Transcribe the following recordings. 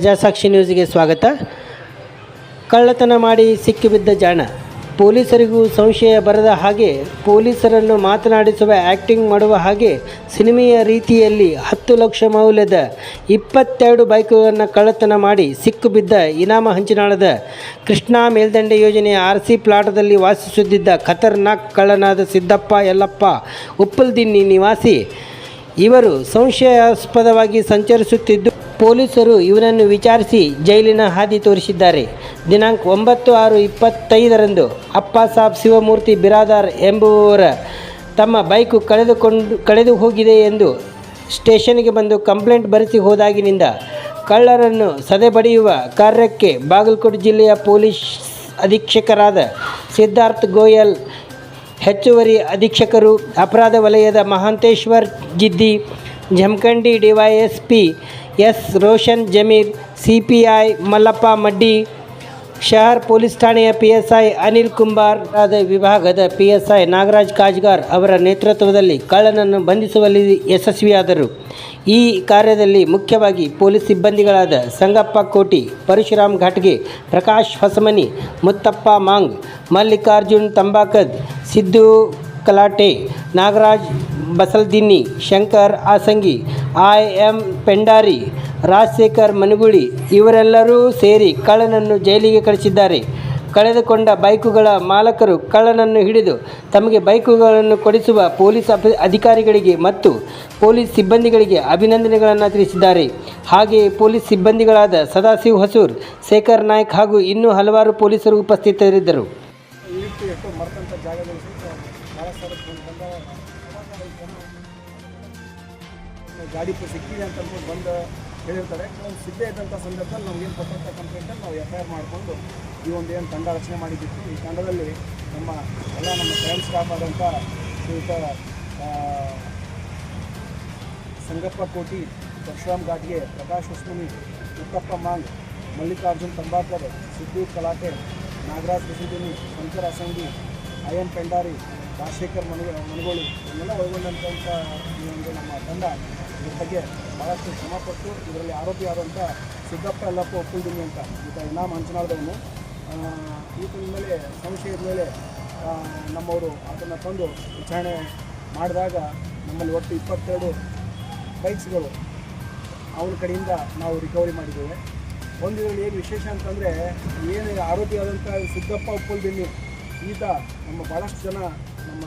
ಪ್ರಜಾಸಾಕ್ಷಿ ನ್ಯೂಸ್ಗೆ ಸ್ವಾಗತ. ಕಳ್ಳತನ ಮಾಡಿ ಸಿಕ್ಕಿಬಿದ್ದ ಜಾಣ. ಪೊಲೀಸರಿಗೂ ಸಂಶಯ ಬರದ ಹಾಗೆ ಪೊಲೀಸರನ್ನು ಮಾತನಾಡಿಸುವ ಆ್ಯಕ್ಟಿಂಗ್ ಮಾಡುವ ಹಾಗೆ ಸಿನಿಮೆಯ ರೀತಿಯಲ್ಲಿ ಹತ್ತು ಲಕ್ಷ ಮೌಲ್ಯದ ಇಪ್ಪತ್ತೆರಡು ಬೈಕುಗಳನ್ನು ಕಳ್ಳತನ ಮಾಡಿ ಸಿಕ್ಕಿಬಿದ್ದ ಇನಾಮ ಹಂಚಿನಾಳದ ಕೃಷ್ಣಾ ಮೇಲ್ದಂಡೆ ಯೋಜನೆಯ ಆರ್ ಸಿ ಪ್ಲಾಟದಲ್ಲಿ ವಾಸಿಸುತ್ತಿದ್ದ ಖತರ್ನಾಕ್ ಕಳ್ಳನಾದ ಸಿದ್ದಪ್ಪ ಯಲ್ಲಪ್ಪ, ಉಪ್ಪಲ್ದಿನ್ನಿ ನಿವಾಸಿ. ಇವರು ಸಂಶಯಾಸ್ಪದವಾಗಿ ಸಂಚರಿಸುತ್ತಿದ್ದು ಪೊಲೀಸರು ಇವರನ್ನು ವಿಚಾರಿಸಿ ಜೈಲಿನ ಹಾದಿ ತೋರಿಸಿದ್ದಾರೆ. ದಿನಾಂಕ ಒಂಬತ್ತು ಆರು ಇಪ್ಪತ್ತೈದರಂದು ಅಪ್ಪ ಸಾಬ್ ಶಿವಮೂರ್ತಿ ಬಿರಾದಾರ್ ಎಂಬುವವರ ತಮ್ಮ ಬೈಕು ಕಳೆದುಕೊಂಡು ಕಳೆದು ಹೋಗಿದೆ ಎಂದು ಸ್ಟೇಷನ್ಗೆ ಬಂದು ಕಂಪ್ಲೇಂಟ್ ಬರೆಸಿ ಹೋದಾಗಿನಿಂದ ಕಳ್ಳರನ್ನು ಸದೆಬಡಿಯುವ ಕಾರ್ಯಕ್ಕೆ ಬಾಗಲಕೋಟೆ ಜಿಲ್ಲೆಯ ಪೊಲೀಸ್ ಅಧೀಕ್ಷಕರಾದ ಸಿದ್ಧಾರ್ಥ್ ಗೋಯಲ್, ಹೆಚ್ಚುವರಿ ಅಧೀಕ್ಷಕರು, ಅಪರಾಧ ವಲಯದ Mahanteshwar Jiddi, Jamakhandi DYSP S Roshan, Jameer C P I Mallappa, Maddi, Shahar police ಠಾಣೆಯ P S I Anil Kumbar ವಿಭಾಗದ P S I Nagaraj Kajgar ಅವರ ನೇತೃತ್ವದಲ್ಲಿ ಕಳ್ಳನನ್ನು ಬಂಧಿಸುವಲ್ಲಿ ಯಶಸ್ವಿಯಾದರು. ಈ ಕಾರ್ಯದಲ್ಲಿ ಮುಖ್ಯವಾಗಿ ಪೊಲೀಸ್ ಸಿಬ್ಬಂದಿಗಳಾದ ಸಂಗಪ್ಪ ಕೋಟಿ, ಪರಶುರಾಮ್ ಘಾಟ್ಗೆ ಪ್ರಕಾಶ್ ಹೊಸಮನಿ, ಮುತ್ತಪ್ಪ ಮಾಂಗ್, ಮಲ್ಲಿಕಾರ್ಜುನ್ ತಂಬಾಕದ್, ಸಿದ್ದು ಕಲಾಟೆ, ನಾಗರಾಜ್ ಬಸಲ್ದಿನ್ನಿ, ಶಂಕರ್ ಆಸಂಗಿ ಐ ಎಂ ಪೆಂಡಾರಿ ರಾಜಶೇಖರ್ ಮನುಗುಳಿ, ಇವರೆಲ್ಲರೂ ಸೇರಿ ಕಳ್ಳನನ್ನು ಜೈಲಿಗೆ ಕಳಿಸಿದ್ದಾರೆ. ಕಳೆದುಕೊಂಡ ಬೈಕುಗಳ ಮಾಲಕರು ಕಳ್ಳನನ್ನು ಹಿಡಿದು ತಮಗೆ ಬೈಕುಗಳನ್ನು ಕೊಡಿಸುವ ಪೊಲೀಸ್ ಅಧಿಕಾರಿಗಳಿಗೆ ಮತ್ತು ಪೊಲೀಸ್ ಸಿಬ್ಬಂದಿಗಳಿಗೆ ಅಭಿನಂದನೆಗಳನ್ನು ತಿಳಿಸಿದ್ದಾರೆ. ಹಾಗೆಯೇ ಪೊಲೀಸ್ ಸಿಬ್ಬಂದಿಗಳಾದ ಸದಾಶಿವ್ ಹಸೂರ್, ಶೇಖರ್ ನಾಯ್ಕ್ ಹಾಗೂ ಇನ್ನೂ ಹಲವಾರು ಪೊಲೀಸರು ಉಪಸ್ಥಿತರಿದ್ದರು. ಗಾಡಿ ಸಿಕ್ಕಿದೆ ಅಂತ ಅಂದ್ಕೊಂಡು ಬಂದು ಹೇಳಿರ್ತಾರೆ. ಕೆಲವೊಂದು ಸಿಗದೇ ಇದ್ದಂಥ ಸಂದರ್ಭದಲ್ಲಿ ನಮಗೇನು ಕೊಟ್ಟಂಥ ಕಂಪ್ಲೇಂಟಲ್ಲಿ ನಾವು ಎಫ್ ಐ ಆರ್ ಮಾಡಿಕೊಂಡು ಈ ಒಂದು ಏನು ತಂಡ ರಚನೆ ಮಾಡಿದ್ದಿತ್ತು. ಈ ತಂಡದಲ್ಲಿ ನಮ್ಮ ಎಲ್ಲ ನಮ್ಮ ಸ್ವಯಂ ಸ್ಟಾಫ್ ಆದಂಥ ಶ್ರೀಯುತ ಸಂಗಪ್ಪ ಕೋಟಿ, ಪರಶುರಾಮ್ ಘಾಟ್ಗೆ ಪ್ರಕಾಶ್ ಹೊಸ್ಮನಿ ಉತ್ತಪ್ಪ ಮಾಂಗ್, ಮಲ್ಲಿಕಾರ್ಜುನ್ ತಂಬಾಕರ್, ಸಿದ್ದು ಕಲಾಟೆ, ನಾಗರಾಜ್ ಬಸದಿನಿ, ಶಂಕರ್ ಅಸಂಗಿ, ಐ ಎಂ ಪೆಂಡಾರಿ, ರಾಜಶೇಖರ್ ಮನಗ ಮನಗೋಳಿ ಇವನ್ನೆಲ್ಲ ಒಳಗೊಂಡಂಥ ಈ ಒಂದು ನಮ್ಮ ತಂಡ ಇದ್ರ ಬಗ್ಗೆ ಭಾಳಷ್ಟು ಶ್ರಮಪಟ್ಟು ಇದರಲ್ಲಿ ಆರೋಪಿಯಾದಂಥ ಸಿದ್ದಪ್ಪ ಎಲ್ಲಪ್ಪ ಒಪ್ಪುಲ್ದಿನಿ ಅಂತ. ಈತ ಇನಾಮ್ ಈ ಈತನ ಮೇಲೆ ಸಂಶಯದ ಮೇಲೆ ನಮ್ಮವರು ಅದನ್ನು ತಂದು ವಿಚಾರಣೆ ಮಾಡಿದಾಗ ನಮ್ಮಲ್ಲಿ ಒಟ್ಟು ಇಪ್ಪತ್ತೆರಡು ಬೈಕ್ಸ್ಗಳು ಅವನ ಕಡೆಯಿಂದ ನಾವು ರಿಕವರಿ ಮಾಡಿದ್ದೇವೆ. ಒಂದು ಇದರಲ್ಲಿ ಏನು ವಿಶೇಷ ಅಂತಂದರೆ, ಏನು ಆರೋಪಿಯಾದಂಥ ಸಿದ್ದಪ್ಪ ಉಪ್ಪಲ್ದಿನ್ನಿ ಈತ ನಮ್ಮ ಭಾಳಷ್ಟು ಜನ ನಮ್ಮ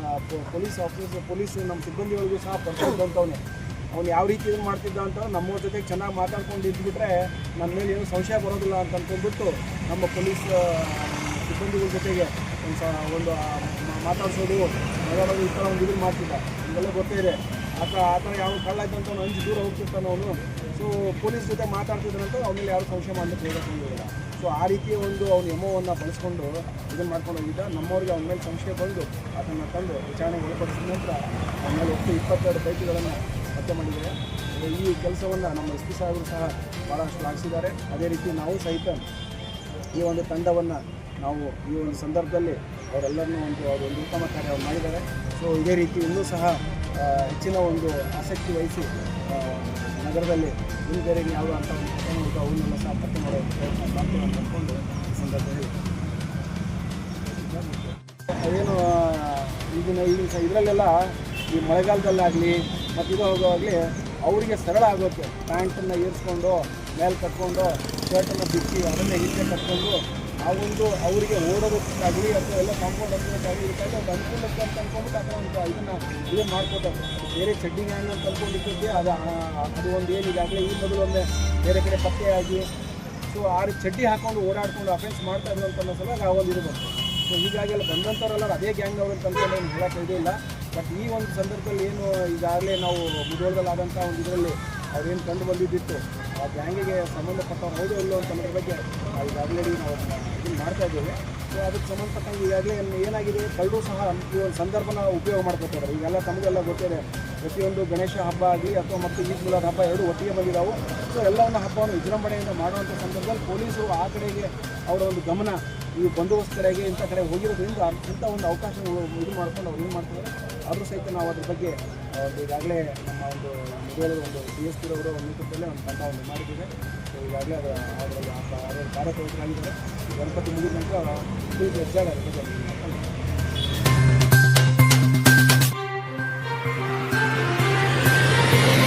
ಪೊಲೀಸ್ ಆಫೀಸರ್ ಪೊಲೀಸ್ ನಮ್ಮ ಸಿಬ್ಬಂದಿಗಳಿಗೂ ಸಹ ಪರಿಚಯ ಅವ್ನು ಯಾವ ರೀತಿ ಇದನ್ನು ಮಾಡ್ತಿದ್ದ ಅಂತ ನಮ್ಮವ್ರ ಜೊತೆ ಚೆನ್ನಾಗಿ ಮಾತಾಡ್ಕೊಂಡು ಇದ್ಬಿಟ್ರೆ ನನ್ನ ಮೇಲೆ ಏನು ಸಂಶಯ ಬರೋದಿಲ್ಲ ಅಂತ ಅಂದ್ಕೊಂಡ್ಬಿಟ್ಟು ನಮ್ಮ ಪೊಲೀಸ್ ಸಿಬ್ಬಂದಿಗಳ ಜೊತೆಗೆ ಒಂದು ಒಂದು ಮಾತಾಡಿಸೋದು ಮಾತಾಡೋದು ಈ ಥರ ಒಂದು ಇದನ್ನು ಮಾಡ್ತಿದ್ದ. ನಿಮಗೆಲ್ಲ ಗೊತ್ತೇ ಇದೆ. ಆ ಥರ ಆ ಥರ ಯಾವ ಕಳ್ಳ ಅಂತ ಅವ್ನು ಅಂಜು ದೂರ ಹೋಗ್ತಿರ್ತಾನೆ ಅವನು. ಸೊ ಪೊಲೀಸ್ ಜೊತೆ ಮಾತಾಡ್ತಿದ್ರಂತ ಅವನಲ್ಲಿ ಯಾರು ಸಂಶಯ ಮಾಡಲಿಕ್ಕೆ ಹೋಗೋದಿಲ್ಲ ಸೊ ಆ ರೀತಿಯ ಒಂದು ಅವ್ನ ಎಮೋವನ್ನು ಬಳಸ್ಕೊಂಡು ಇದನ್ನು ಮಾಡ್ಕೊಂಡು ಹೋಗಿದ್ದ. ನಮ್ಮವ್ರಿಗೆ ಅವನ ಮೇಲೆ ಸಂಶಯ ಬಂದು ಅದನ್ನು ತಂದು ವಿಚಾರಣೆಗೆ ಒಳಪಡಿಸಿದ ನಂತರ ಅವನ ಮೇಲೆ ಒಟ್ಟು ಇಪ್ಪತ್ತೆರಡು ಬೈಕ್ಗಳನ್ನು ಹತ್ಯೆ ಮಾಡಿದ್ದಾರೆ ಈ ಕೆಲಸವನ್ನು ನಮ್ಮ ಎಸ್ ಪಿ ಸಾಹೇಬರು ಸಹ ಭಾಳಷ್ಟು ಶ್ಲಾಘಿಸಿದ್ದಾರೆ ಅದೇ ರೀತಿ ನಾವು ಸಹಿತ ಈ ಒಂದು ತಂಡವನ್ನು ನಾವು ಈ ಒಂದು ಸಂದರ್ಭದಲ್ಲಿ ಅವರೆಲ್ಲರನ್ನೂ ಒಂದು ಅವರು ಒಂದು ಉತ್ತಮ ಕಾರ್ಯ ಮಾಡಿದ್ದಾರೆ. ಸೊ ಇದೇ ರೀತಿ ಇನ್ನೂ ಸಹ ಹೆಚ್ಚಿನ ಒಂದು ಆಸಕ್ತಿ ವಹಿಸಿ ನಗರದಲ್ಲಿ ಬೇರೆ ಯಾವ ಅಂತ ಒಂದು ಪ್ರಕರಣ ಉಂಟು ಅವನ್ನೆಲ್ಲ ಸಹ ಪತ್ತೆ ಮಾಡೋ ಪ್ರಯತ್ನ ಮಾಡ್ತೀವಿ ಅಂತ ಅಂದ್ಕೊಂಡು ಈ ಸಂದರ್ಭದಲ್ಲಿ ಅದೇನು ಈಗಿನ ಈಗಿನ ಇದರಲ್ಲೆಲ್ಲ ಈ ಮಳೆಗಾಲದಲ್ಲಾಗಲಿ ಮತ್ತು ಇದು ಹೋಗುವಾಗಲಿ ಅವರಿಗೆ ಸರಳ ಆಗುತ್ತೆ. ಪ್ಯಾಂಟನ್ನು ಏರಿಸ್ಕೊಂಡು ಮೇಲೆ ಕಟ್ಕೊಂಡು, ಶರ್ಟನ್ನು ಬಿಚ್ಚಿ, ಅದನ್ನೇ ಹಿಂದೆ ಕಟ್ಕೊಂಡು, ಆ ಒಂದು ಅವರಿಗೆ ಓಡೋದಕ್ಕಾಗಲಿ ಅಥವಾ ಎಲ್ಲ ಕಾಂಪೌಂಡ್ ಹತ್ತೋದಕ್ಕಾಗಲಿ ಇದಕ್ಕಾಗಿ ಒಂದು ಅನುಕೂಲಕ್ಕೆ ಅಂತ ಅಂದ್ಕೊಂಡ್ಬಿಟ್ಟು ಆ ಥರ ಒಂದು ಇದನ್ನು ಇದನ್ನು ಮಾಡ್ಕೋತಾರೆ. ಬೇರೆ ಚಡ್ಡಿ ಗ್ಯಾಂಗ್ ಅಂತ ಅದು ಅದು ಒಂದು ಏನಿದೆ. ಆಗಲಿ ಈ ಮೊದಲು ಒಮ್ಮೆ ಬೇರೆ ಕಡೆ ಪತ್ತೆಯಾಗಿ ಸೊ ಆ ರೀತಿ ಚಡ್ಡಿ ಹಾಕೊಂಡು ಓಡಾಡ್ಕೊಂಡು ಅಫೆನ್ಸ್ ಮಾಡ್ತಾ ಇರುವಂಥ ಅನ್ನೋ ಸಲ ಆ ಒಂದು ಇರ್ಬೋದು ಸೊ ಹೀಗಾಗಿ ಎಲ್ಲ ಬಂದಂಥವ್ರಲ್ಲ ಅದೇ ಗ್ಯಾಂಗ್ನವ್ರು ಅಂತ ಅಂದ್ಕೊಂಡು ಏನು ಹೇಳಕ್ಕೆ ಇದಿಲ್ಲ ಬಟ್ ಈ ಒಂದು ಸಂದರ್ಭದಲ್ಲಿ ಏನು ಈಗಾಗಲೇ ನಾವು ಮುಧೋಳದಲ್ಲಿ ಆದಂಥ ಒಂದು ಇದರಲ್ಲಿ ಅದೇನು ಕಂಡು ಬಂದಿದ್ದಿತ್ತು ಆ ಗ್ಯಾಂಗಿಗೆ ಸಂಬಂಧಪಟ್ಟವ್ರು ಹೌದು ಇಲ್ಲೋ ಅಂತ ಅನ್ನೋದ್ರ ಬಗ್ಗೆ ಈಗಾಗಲೇ ನಾವು ಇದನ್ನು ಮಾಡ್ತಾ ಇದ್ದೇವೆ. ಸೊ ಅದಕ್ಕೆ ಸಂಬಂಧಪಟ್ಟಂಗೆ ಈಗಾಗಲೇ ಏನಾಗಿದೆ? ಕಳ್ಳರು ಸಹ ಈ ಒಂದು ಸಂದರ್ಭನ ಉಪಯೋಗ ಮಾಡ್ಕೊತಾರೆ ಈಗೆಲ್ಲ ತಮಗೆಲ್ಲ ಗೊತ್ತಿದೆ. ಪ್ರತಿಯೊಂದು ಗಣೇಶ ಹಬ್ಬ ಆಗಲಿ ಅಥವಾ ಮತ್ತು ಈದ್ ಮಿಲಾದ್ ಹಬ್ಬ ಎರಡು ಒಟ್ಟಿಗೆ ಬಂದಿದ್ದಾವೆ ಸೊ ಎಲ್ಲವನ್ನು ಹಬ್ಬವನ್ನು ವಿಜೃಂಭಣೆಯಿಂದ ಮಾಡುವಂಥ ಸಂದರ್ಭದಲ್ಲಿ ಪೊಲೀಸರು ಆ ಕಡೆಗೆ ಅವರ ಒಂದು ಗಮನ ಈ ಬಂದೋಬಸ್ತ್ ಕಡೆಗೆ ಇಂಥ ಕಡೆ ಹೋಗಿರೋದ್ರಿಂದ ಇಂಥ ಒಂದು ಅವಕಾಶ ಇದು ಮಾಡ್ಕೊಂಡು ಅವ್ರು ಏನು ಮಾಡ್ತಾರೆ ಆದರೂ ಸಹಿತ ನಾವು ಅದ್ರ ಬಗ್ಗೆ ಈಗಾಗಲೇ ನಮ್ಮ ಒಂದು ಮೊಬೈಲ್ ಒಂದು ಡಿ ಎಸ್ ಒಂದು ನೇತೃತ್ವದಲ್ಲೇ ಒಂದು ತಂಡ ಒಂದು ಮಾಡಿದ್ದೇವೆ. ಈಗಾಗಲೇ ಅದು ಅದರಲ್ಲಿ ಈ ಗಣಪತಿ ಮುಗಿದ ನಂತರ ಫುಲ್ ಹೆಜ್ಜಾಗ